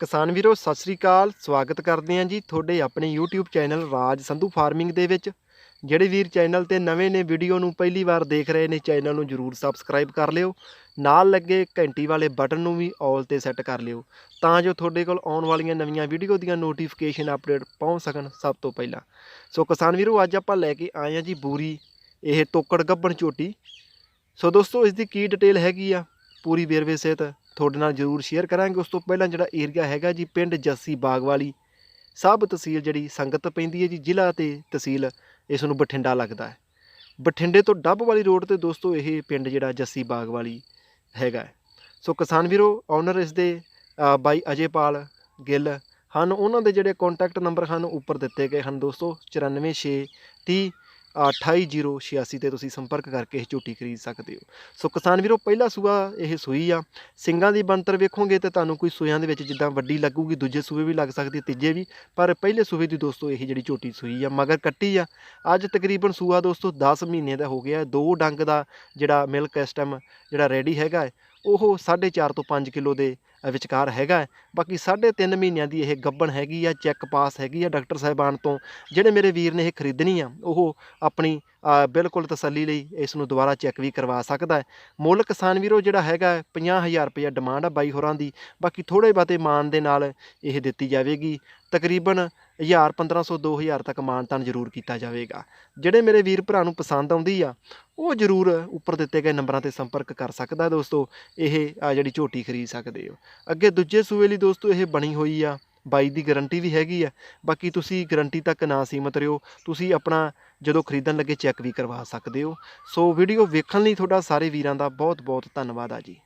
ਕਿਸਾਨ ਵੀਰੋ, ਸਤਿ ਸ੍ਰੀ ਅਕਾਲ। ਸਵਾਗਤ ਕਰਦੇ ਹਾਂ ਜੀ ਤੁਹਾਡੇ ਆਪਣੇ YouTube channel Raj Sandhu farming ਦੇ ਵਿੱਚ, ਜਿਹੜੇ ਵੀਰ ਚੈਨਲ ਤੇ ਨਵੇਂ ਨੇ, ਵੀਡੀਓ ਨੂੰ ਪਹਿਲੀ ਵਾਰ ਦੇਖ ਰਹੇ ਨੇ, ਚੈਨਲ ਨੂੰ ਜਰੂਰ ਸਬਸਕ੍ਰਾਈਬ ਕਰ ਲਿਓ। ਨਾਲ ਲੱਗੇ ਘੰਟੀ ਵਾਲੇ ਬਟਨ ਨੂੰ ਵੀ ਆਲ ਤੇ ਸੈੱਟ ਕਰ ਲਿਓ, ਤਾਂ ਜੋ ਤੁਹਾਡੇ ਕੋਲ ਆਉਣ ਵਾਲੀਆਂ ਨਵੀਆਂ ਵੀਡੀਓ ਦੀਆਂ ਨੋਟੀਫਿਕੇਸ਼ਨ ਅਪਡੇਟ ਪਹੁੰਚ ਸਕਣ ਸਭ ਤੋਂ ਪਹਿਲਾਂ। ਸੋ ਕਿਸਾਨ ਵੀਰੋ, ਅੱਜ ਆਪਾਂ ਲੈ ਕੇ ਆਏ ਹਾਂ ਜੀ ਬੂਰੀ, ਇਹ ਤੋਕੜ ਗੱਬਣ ਝੋਟੀ। ਸੋ ਦੋਸਤੋ, ਇਸ ਦੀ ਕੀ ਡਿਟੇਲ ਹੈਗੀ ਆ? ਪੂਰੀ ਵੇਰਵੇ ਸਹਿਤ ਤੁਹਾਡੇ ਨਾਲ ਜ਼ਰੂਰ ਸ਼ੇਅਰ ਕਰਾਂਗੇ। ਉਸ ਤੋਂ ਪਹਿਲਾਂ ਜਿਹੜਾ ਏਰੀਆ ਹੈਗਾ ਜੀ ਪਿੰਡ ਜੱਸੀ ਬਾਗਵਾਲੀ ਸਭ ਤਹਿਸੀਲ ਜਿਹੜੀ ਸੰਗਤ ਪੈਂਦੀ ਹੈ ਜੀ ਜ਼ਿਲ੍ਹਾ ਤੇ ਤਹਿਸੀਲ ਇਸ ਨੂੰ ਬਠਿੰਡਾ ਲੱਗਦਾ ਹੈ। ਬਠਿੰਡੇ ਤੋਂ ਡੱਬ ਵਾਲੀ ਰੋਡ ਤੇ ਦੋਸਤੋ ਇਹ ਪਿੰਡ ਜਿਹੜਾ ਜੱਸੀ ਬਾਗਵਾਲੀ ਹੈਗਾ ਸੋ ਕਿਸਾਨ ਵੀਰੋ ਓਨਰ ਇਸ ਦੇ ਅ, ਬਾਈ ਅਜੇਪਾਲ ਗਿੱਲ ਹਨ। ਉਹਨਾਂ ਦੇ ਜਿਹੜੇ ਕੰਟੈਕਟ ਨੰਬਰ ਹਨ ਉੱਪਰ ਦਿੱਤੇ ਗਏ ਹਨ ਦੋਸਤੋ 94630 28086 ਤੇ ਤੁਸੀਂ ਸੰਪਰਕ ਕਰਕੇ ਇਹ ਝੋਟੀ ਖਰੀਦ ਸਕਦੇ ਹੋ। ਸੋ ਕਿਸਾਨ ਵੀਰੋ ਪਹਿਲਾ ਸੂਆ ਇਹ ਸੂਈ ਆ। ਸਿੰਗਾਂ ਦੀ ਬੰਤਰ ਵੇਖੋਗੇ ਤੇ ਤੁਹਾਨੂੰ ਕੋਈ ਸੂਇਆਂ ਦੇ ਵਿੱਚ ਜਿੱਦਾਂ ਵੱਡੀ ਲੱਗੂਗੀ ਦੂਜੇ ਸੂਏ ਵੀ ਲੱਗ ਸਕਦੀ ਤੀਜੇ ਵੀ। ਪਰ ਪਹਿਲੇ ਸੂਏ ਦੀ ਦੋਸਤੋ ਇਹ ਜਿਹੜੀ ਝੋਟੀ ਸੂਈ ਆ ਮਗਰ ਕੱਟੀ ਆ। ਅੱਜ ਤਕਰੀਬਨ ਸੂਆ ਦੋਸਤੋ 10 ਮਹੀਨੇ ਦਾ ਹੋ ਗਿਆ ਦੋ ਡੰਗ ਦਾ ਜਿਹੜਾ ਮਿਲਕ ਇਸ ਟਾਈਮ ਜਿਹੜਾ ਰੈਡੀ ਹੈਗਾ ਹੈ, ਉਹ 4.5 ਤੋਂ 5 ਕਿਲੋ ਦੇ ਵਿਚਕਾਰ ਹੈਗਾ ਹੈ। ਬਾਕੀ 3.5 ਮਹੀਨਿਆਂ ਦੀ ਇਹ ਗੱਬਣ ਹੈਗੀ ਆ ਚੈੱਕ ਪਾਸ ਹੈਗੀ ਆ ਡਾਕਟਰ ਸਾਹਿਬਾਨ ਤੋਂ। ਜਿਹੜੇ ਮੇਰੇ ਵੀਰ ਨੇ ਇਹ ਖਰੀਦਣੀ ਆ ਉਹ ਆਪਣੀ ਬਿਲਕੁਲ ਤਸੱਲੀ ਲਈ ਇਸ ਨੂੰ ਦੁਬਾਰਾ ਚੈੱਕ ਵੀ ਕਰਵਾ ਸਕਦਾ ਹੈ। ਮੁੱਲ ਕਿਸਾਨ ਵੀਰੋ ਜਿਹੜਾ ਹੈਗਾ ਹੈ, 50000 ਰੁਪਏ ਡਿਮਾਂਡ ਆ ਬਾਈ ਹੋਰਾਂ ਦੀ। ਬਾਕੀ ਥੋੜੇ ਬਾਤੇ ਮਾਨ ਦੇ ਨਾਲ ਇਹ ਦਿੱਤੀ ਜਾਵੇਗੀ। ਤਕਰੀਬਨ 1000 1500 2000 ਤੱਕ ਮਾਨਤਾਨ ਜ਼ਰੂਰ ਕੀਤਾ ਜਾਵੇਗਾ। ਜਿਹੜੇ ਮੇਰੇ ਵੀਰ ਭਰਾ ਨੂੰ ਪਸੰਦ ਆਉਂਦੀ ਆ, ਉਹ ਜ਼ਰੂਰ ਉੱਪਰ ਦਿੱਤੇ ਗਏ ਨੰਬਰਾਂ ਤੇ ਸੰਪਰਕ ਕਰ ਸਕਦਾ ਦੋਸਤੋ, ਇਹ, ਆ ਜਿਹੜੀ ਝੋਟੀ ਖਰੀਦ ਸਕਦੇ ਹੋ। ਅੱਗੇ ਦੂਜੇ ਸੂਏ ਲਈ ਦੋਸਤੋ, ਇਹ ਬਣੀ ਹੋਈ ਆ, ਬਾਈ ਦੀ ਗਾਰੰਟੀ ਵੀ ਹੈਗੀ ਆ। ਬਾਕੀ ਤੁਸੀਂ ਗਾਰੰਟੀ ਤੱਕ ਨਾ ਸੀਮਤ ਰਹੋ, ਤੁਸੀਂ ਆਪਣਾ ਜਦੋਂ ਖਰੀਦਣ ਲੱਗੇ ਚੈੱਕ ਵੀ ਕਰਵਾ ਸਕਦੇ ਹੋ। ਸੋ ਵੀਡੀਓ ਵੇਖਣ ਲਈ ਤੁਹਾਡਾ ਸਾਰੇ ਵੀਰਾਂ ਦਾ ਬਹੁਤ ਬਹੁਤ ਧੰਨਵਾਦ ਆ ਜੀ।